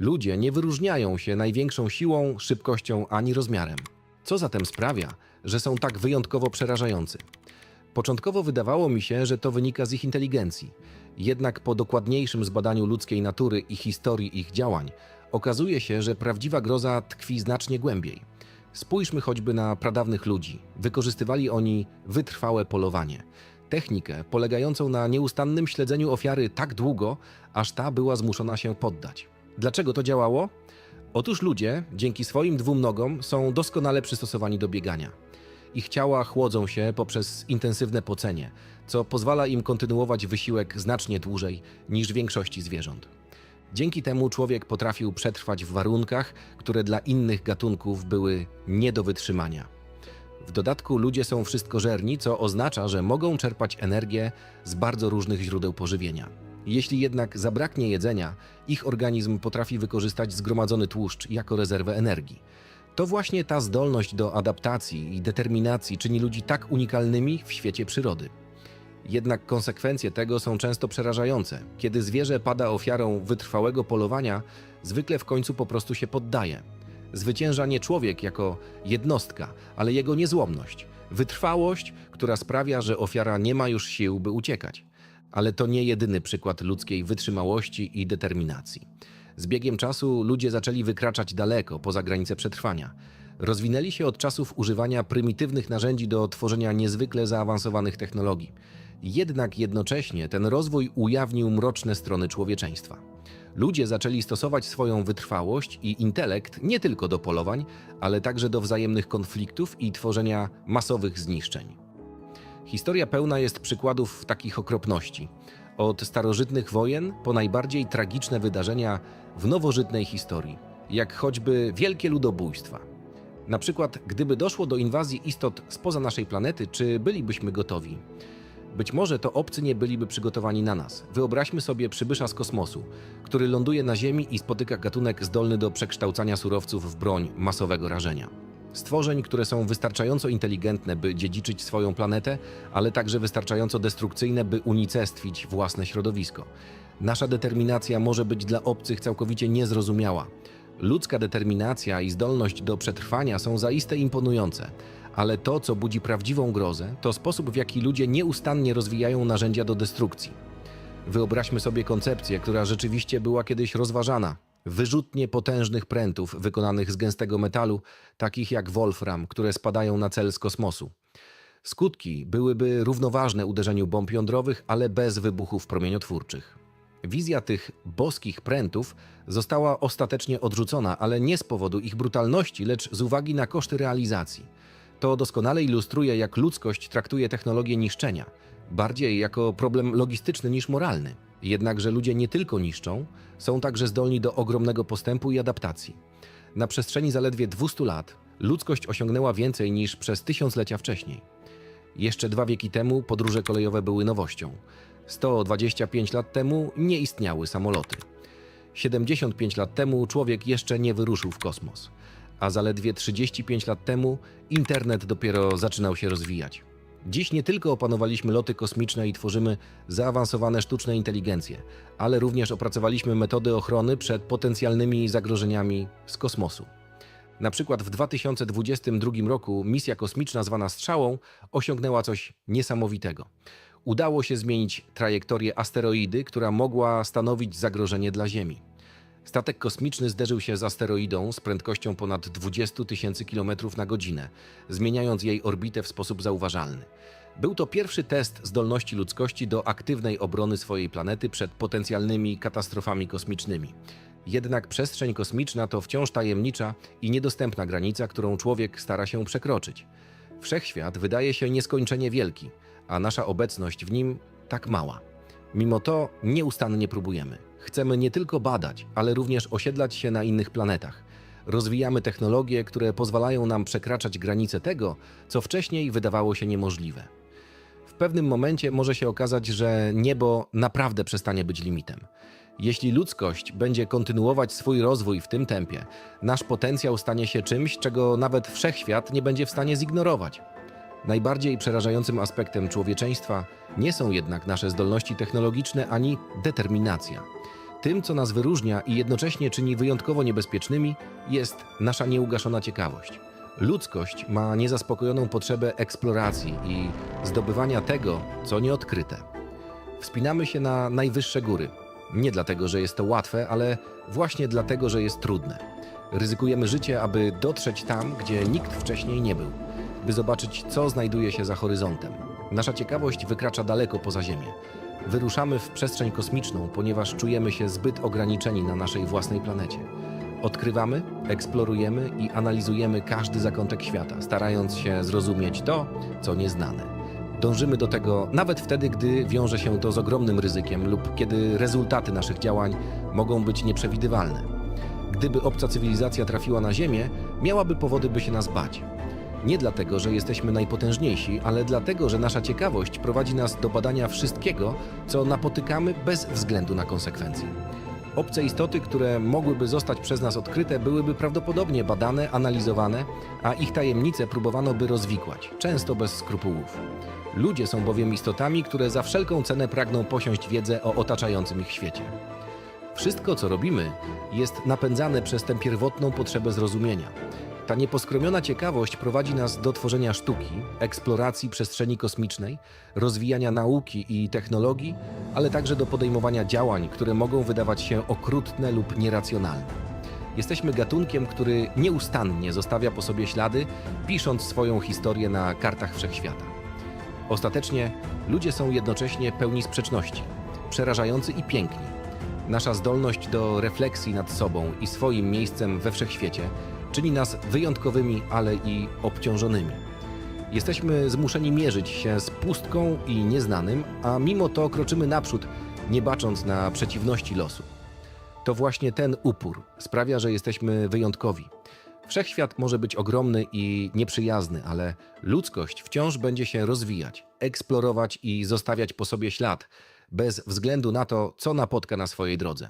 Ludzie nie wyróżniają się największą siłą, szybkością ani rozmiarem. Co zatem sprawia, że są tak wyjątkowo przerażający? Początkowo wydawało mi się, że to wynika z ich inteligencji. Jednak po dokładniejszym zbadaniu ludzkiej natury i historii ich działań, okazuje się, że prawdziwa groza tkwi znacznie głębiej. Spójrzmy choćby na pradawnych ludzi. Wykorzystywali oni wytrwałe polowanie. Technikę polegającą na nieustannym śledzeniu ofiary tak długo, aż ta była zmuszona się poddać. Dlaczego to działało? Otóż ludzie, dzięki swoim dwóm nogom, są doskonale przystosowani do biegania. Ich ciała chłodzą się poprzez intensywne pocenie, co pozwala im kontynuować wysiłek znacznie dłużej niż większości zwierząt. Dzięki temu człowiek potrafił przetrwać w warunkach, które dla innych gatunków były nie do wytrzymania. W dodatku ludzie są wszystkożerni, co oznacza, że mogą czerpać energię z bardzo różnych źródeł pożywienia. Jeśli jednak zabraknie jedzenia, ich organizm potrafi wykorzystać zgromadzony tłuszcz jako rezerwę energii. To właśnie ta zdolność do adaptacji i determinacji czyni ludzi tak unikalnymi w świecie przyrody. Jednak konsekwencje tego są często przerażające. Kiedy zwierzę pada ofiarą wytrwałego polowania, zwykle w końcu po prostu się poddaje. Zwycięża nie człowiek jako jednostka, ale jego niezłomność, wytrwałość, która sprawia, że ofiara nie ma już sił, by uciekać. Ale to nie jedyny przykład ludzkiej wytrzymałości i determinacji. Z biegiem czasu ludzie zaczęli wykraczać daleko poza granice przetrwania. Rozwinęli się od czasów używania prymitywnych narzędzi do tworzenia niezwykle zaawansowanych technologii. Jednak jednocześnie ten rozwój ujawnił mroczne strony człowieczeństwa. Ludzie zaczęli stosować swoją wytrwałość i intelekt nie tylko do polowań, ale także do wzajemnych konfliktów i tworzenia masowych zniszczeń. Historia pełna jest przykładów takich okropności. Od starożytnych wojen po najbardziej tragiczne wydarzenia w nowożytnej historii, jak choćby wielkie ludobójstwa. Na przykład, gdyby doszło do inwazji istot spoza naszej planety, czy bylibyśmy gotowi? Być może to obcy nie byliby przygotowani na nas. Wyobraźmy sobie przybysza z kosmosu, który ląduje na Ziemi i spotyka gatunek zdolny do przekształcania surowców w broń masowego rażenia. Stworzeń, które są wystarczająco inteligentne, by dziedziczyć swoją planetę, ale także wystarczająco destrukcyjne, by unicestwić własne środowisko. Nasza determinacja może być dla obcych całkowicie niezrozumiała. Ludzka determinacja i zdolność do przetrwania są zaiste imponujące, ale to, co budzi prawdziwą grozę, to sposób, w jaki ludzie nieustannie rozwijają narzędzia do destrukcji. Wyobraźmy sobie koncepcję, która rzeczywiście była kiedyś rozważana. Wyrzutnie potężnych prętów wykonanych z gęstego metalu, takich jak wolfram, które spadają na cel z kosmosu. Skutki byłyby równoważne uderzeniu bomb jądrowych, ale bez wybuchów promieniotwórczych. Wizja tych boskich prętów została ostatecznie odrzucona, ale nie z powodu ich brutalności, lecz z uwagi na koszty realizacji. To doskonale ilustruje, jak ludzkość traktuje technologię niszczenia, bardziej jako problem logistyczny niż moralny. Jednakże ludzie nie tylko niszczą, są także zdolni do ogromnego postępu i adaptacji. Na przestrzeni zaledwie 200 lat ludzkość osiągnęła więcej niż przez tysiąclecia wcześniej. Jeszcze dwa wieki temu podróże kolejowe były nowością. 125 lat temu nie istniały samoloty. 75 lat temu człowiek jeszcze nie wyruszył w kosmos, a zaledwie 35 lat temu internet dopiero zaczynał się rozwijać. Dziś nie tylko opanowaliśmy loty kosmiczne i tworzymy zaawansowane sztuczne inteligencje, ale również opracowaliśmy metody ochrony przed potencjalnymi zagrożeniami z kosmosu. Na przykład w 2022 roku misja kosmiczna zwana Strzałą osiągnęła coś niesamowitego. Udało się zmienić trajektorię asteroidy, która mogła stanowić zagrożenie dla Ziemi. Statek kosmiczny zderzył się z asteroidą z prędkością ponad 20 tysięcy km na godzinę, zmieniając jej orbitę w sposób zauważalny. Był to pierwszy test zdolności ludzkości do aktywnej obrony swojej planety przed potencjalnymi katastrofami kosmicznymi. Jednak przestrzeń kosmiczna to wciąż tajemnicza i niedostępna granica, którą człowiek stara się przekroczyć. Wszechświat wydaje się nieskończenie wielki, a nasza obecność w nim tak mała. Mimo to nieustannie próbujemy. Chcemy nie tylko badać, ale również osiedlać się na innych planetach. Rozwijamy technologie, które pozwalają nam przekraczać granice tego, co wcześniej wydawało się niemożliwe. W pewnym momencie może się okazać, że niebo naprawdę przestanie być limitem. Jeśli ludzkość będzie kontynuować swój rozwój w tym tempie, nasz potencjał stanie się czymś, czego nawet wszechświat nie będzie w stanie zignorować. Najbardziej przerażającym aspektem człowieczeństwa nie są jednak nasze zdolności technologiczne ani determinacja. Tym, co nas wyróżnia i jednocześnie czyni wyjątkowo niebezpiecznymi, jest nasza nieugaszona ciekawość. Ludzkość ma niezaspokojoną potrzebę eksploracji i zdobywania tego, co nieodkryte. Wspinamy się na najwyższe góry. Nie dlatego, że jest to łatwe, ale właśnie dlatego, że jest trudne. Ryzykujemy życie, aby dotrzeć tam, gdzie nikt wcześniej nie był, by zobaczyć, co znajduje się za horyzontem. Nasza ciekawość wykracza daleko poza Ziemię. Wyruszamy w przestrzeń kosmiczną, ponieważ czujemy się zbyt ograniczeni na naszej własnej planecie. Odkrywamy, eksplorujemy i analizujemy każdy zakątek świata, starając się zrozumieć to, co nieznane. Dążymy do tego nawet wtedy, gdy wiąże się to z ogromnym ryzykiem lub kiedy rezultaty naszych działań mogą być nieprzewidywalne. Gdyby obca cywilizacja trafiła na Ziemię, miałaby powody, by się nas bać. Nie dlatego, że jesteśmy najpotężniejsi, ale dlatego, że nasza ciekawość prowadzi nas do badania wszystkiego, co napotykamy bez względu na konsekwencje. Obce istoty, które mogłyby zostać przez nas odkryte, byłyby prawdopodobnie badane, analizowane, a ich tajemnice próbowano by rozwikłać, często bez skrupułów. Ludzie są bowiem istotami, które za wszelką cenę pragną posiąść wiedzę o otaczającym ich świecie. Wszystko, co robimy, jest napędzane przez tę pierwotną potrzebę zrozumienia. Ta nieposkromiona ciekawość prowadzi nas do tworzenia sztuki, eksploracji przestrzeni kosmicznej, rozwijania nauki i technologii, ale także do podejmowania działań, które mogą wydawać się okrutne lub nieracjonalne. Jesteśmy gatunkiem, który nieustannie zostawia po sobie ślady, pisząc swoją historię na kartach wszechświata. Ostatecznie ludzie są jednocześnie pełni sprzeczności, przerażający i piękni. Nasza zdolność do refleksji nad sobą i swoim miejscem we wszechświecie czyni nas wyjątkowymi, ale i obciążonymi. Jesteśmy zmuszeni mierzyć się z pustką i nieznanym, a mimo to kroczymy naprzód, nie bacząc na przeciwności losu. To właśnie ten upór sprawia, że jesteśmy wyjątkowi. Wszechświat może być ogromny i nieprzyjazny, ale ludzkość wciąż będzie się rozwijać, eksplorować i zostawiać po sobie ślad, bez względu na to, co napotka na swojej drodze.